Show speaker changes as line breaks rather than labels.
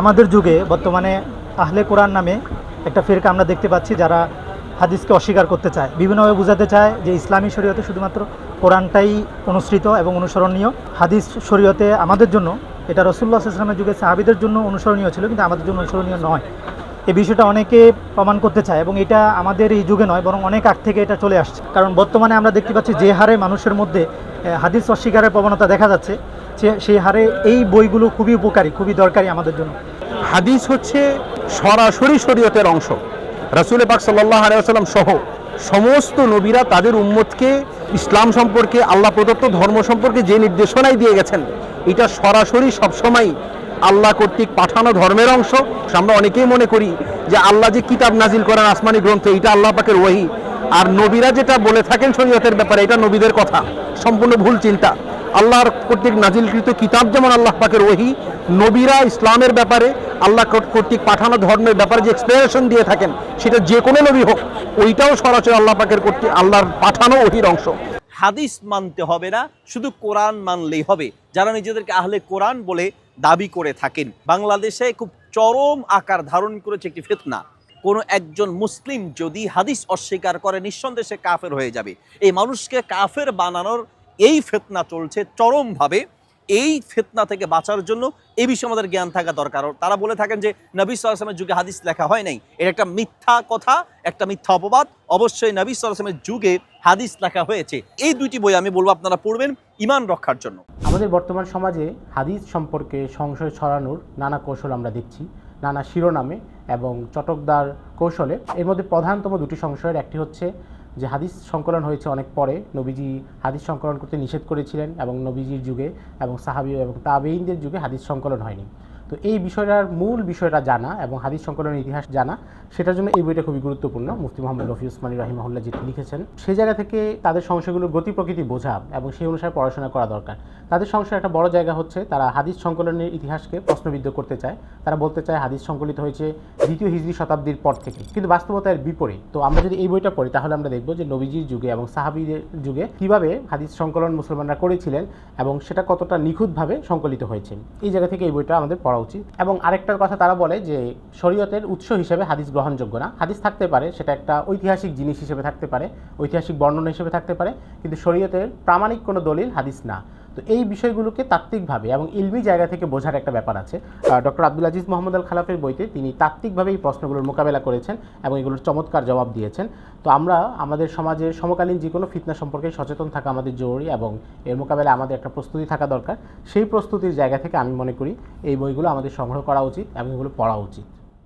আমাদের যুগে বর্তমানে আহলে কোরআন নামে একটা ফেরকা আমরা দেখতে পাচ্ছি যারা হাদিসকে অস্বীকার করতে চায়। বিভিন্নভাবে বোঝাতে চায় যে ইসলামী শরীয়তে শুধুমাত্র কোরআনটাই অনুসৃত এবং অনুসরণীয়। হাদিস শরীয়তে আমাদের জন্য, এটা রসুল্লাহ ইসলামের যুগে সাহাবিদের জন্য অনুসরণীয় ছিল, কিন্তু আমাদের জন্য অনুসরণীয় নয়। এই বিষয়টা অনেকে প্রমাণ করতে চায় এবং এটা আমাদের এই যুগে নয়, বরং অনেক আগ থেকে এটা চলে আসছে। কারণ বর্তমানে আমরা দেখতে পাচ্ছি যে হারে মানুষের মধ্যে হাদিস অস্বীকারের প্রবণতা দেখা যাচ্ছে। সেই হারে এই বইগুলো খুবই উপকারী, খুবই দরকারি আমাদের জন্য।
হাদিস হচ্ছে সরাসরি শরীয়তের অংশ। রাসুল পাক সাল্লাহ আলাইসাল্লাম সহ সমস্ত নবীরা তাদের উম্মতকে, ইসলাম সম্পর্কে, আল্লাহ প্রদত্ত ধর্ম সম্পর্কে যে নির্দেশনাই দিয়ে গেছেন, এটা সরাসরি সবসময় আল্লাহ কর্তৃক পাঠানো ধর্মের অংশ। আমরা অনেকেই মনে করি যে আল্লাহ যে কিতাব নাজিল করেন আসমানি গ্রন্থ, এটা আল্লাহ পাকের ওহি আর নবীরা যেটা বলে থাকেন শরীয়তের ব্যাপারে, এটা নবীদের কথা। সম্পূর্ণ ভুল চিন্তা। আল্লাহর কর্তৃক নাজিলকৃত কিতাব যেমন আল্লাহ পাকের ওহি, নবীরা ইসলামের ব্যাপারে, আল্লাহ কর্ত- কর্তৃক পাঠানো ধর্মের ব্যাপারে যে এক্সপ্লেনেশন দিয়ে থাকেন, সেটা যে কোনো নবী হোক, ওইটাও সরাসরি আল্লাহ পাকের কর্তৃক আল্লাহর পাঠানো ওহির অংশ।
হাদিস মানতে হবে না, শুধু কোরআন মানলেই হবে। যারা নিজেদেরকে আহলে কোরআন বলে দাবি করে থাকেন, বাংলাদেশে খুব চরম আকার ধারণ করেছে একটি ফিতনা। কোনো একজন মুসলিম যদি হাদিস অস্বীকার করে, নিঃসন্দেহে কাফের হয়ে যাবে। এই মানুষকে কাফের বানানোর এই ফেতনা চলছে চরমভাবে। এই ফেতনা থেকে বাঁচার জন্য এ বিষয়ে আমাদের জ্ঞান থাকা দরকার। তারা বলে থাকেন যে, নবী সালামের যুগে হাদিস লেখা হয় নাই। এটা একটা মিথ্যা কথা, একটা মিথ্যা অপবাদ। অবশ্যই নবী সালামের যুগে হাদিস লেখা হয়েছে। এই দুইটি বই আমি বলব আপনারা পড়বেন ইমান রক্ষার জন্য।
আমাদের বর্তমান সমাজে হাদিস সম্পর্কে সংশয় ছড়ানোর নানা কৌশল আমরা দেখছি, নানা শিরোনামে এবং চটকদার কৌশলে। এর মধ্যে প্রধানতম দুটি সংশয়ের একটি হচ্ছে যে হাদিস সংকলন হয়েছে অনেক পরে, নবীজি হাদিস সংকলন করতে নিষেধ করেছিলেন এবং নবীজির যুগে এবং সাহাবি এবং তাবেইনদের যুগে হাদিস সংকলন হয়নি। তো এই বিষয়টার মূল বিষয়টা জানা এবং হাদিস সংকলনের ইতিহাস জানা, সেটার জন্য এই বইটা খুবই গুরুত্বপূর্ণ। মুফতি মোহাম্মদ রফি উসমানী রাহিমাহুল্লাহ যেটি লিখেছেন সেই জায়গা থেকে তাদের সংশয়গুলোর গতি প্রকৃতি বোঝা এবং সেই অনুসারে পড়াশোনা করা দরকার। তাদের সংশয় একটা বড় জায়গা হচ্ছে, তারা হাদিস সংকলনের ইতিহাসকে প্রশ্নবিদ্ধ করতে চায়। তারা বলতে চায় হাদিস সংকলিত হয়েছে দ্বিতীয় হিজরি শতাব্দীর পর থেকে, কিন্তু বাস্তবতা এর বিপরীত। তো আমরা যদি এই বইটা পড়ি, তাহলে আমরা দেখব যে নবীজির যুগে এবং সাহাবিদের যুগে কীভাবে হাদিস সংকলন মুসলমানরা করেছিলেন এবং সেটা কতটা নিখুঁতভাবে সংকলিত হয়েছে। এই জায়গা থেকে এই বইটা আমাদের পড়া উচিত। এবং আরেকটার কথা তারা বলে যে, শরীয়তের উৎস হিসেবে হাদিস গ্রহণযোগ্য না। হাদিস থাকতে পারে, সেটা একটা ঐতিহাসিক জিনিস হিসেবে থাকতে পারে, ঐতিহাসিক বর্ণনা হিসেবে থাকতে পারে, কিন্তু শরীয়তের প্রামাণিক কোনো দলিল হাদিস না। তো এই বিষয়গুলোকে তাত্ত্বিকভাবে এবং ইলমি জায়গা থেকে বোঝার একটা ব্যাপার আছে। Doctor Abdul Aziz Mohammad Al খালাফের বইতে তিনি তাত্ত্বিকভাবে এই প্রশ্নগুলোর মোকাবেলা করেছেন এবং এগুলোর চমৎকার জবাব দিয়েছেন। তো আমরা, আমাদের সমাজের সমকালীন যে কোনো ফিতনা সম্পর্কে সচেতন থাকা আমাদের জরুরি এবং এর মোকাবেলা আমাদের একটা প্রস্তুতি থাকা দরকার। সেই প্রস্তুতির জায়গা থেকে আমি মনে করি এই বইগুলো আমাদের সংগ্রহ করা উচিত এবং এগুলো পড়া উচিত।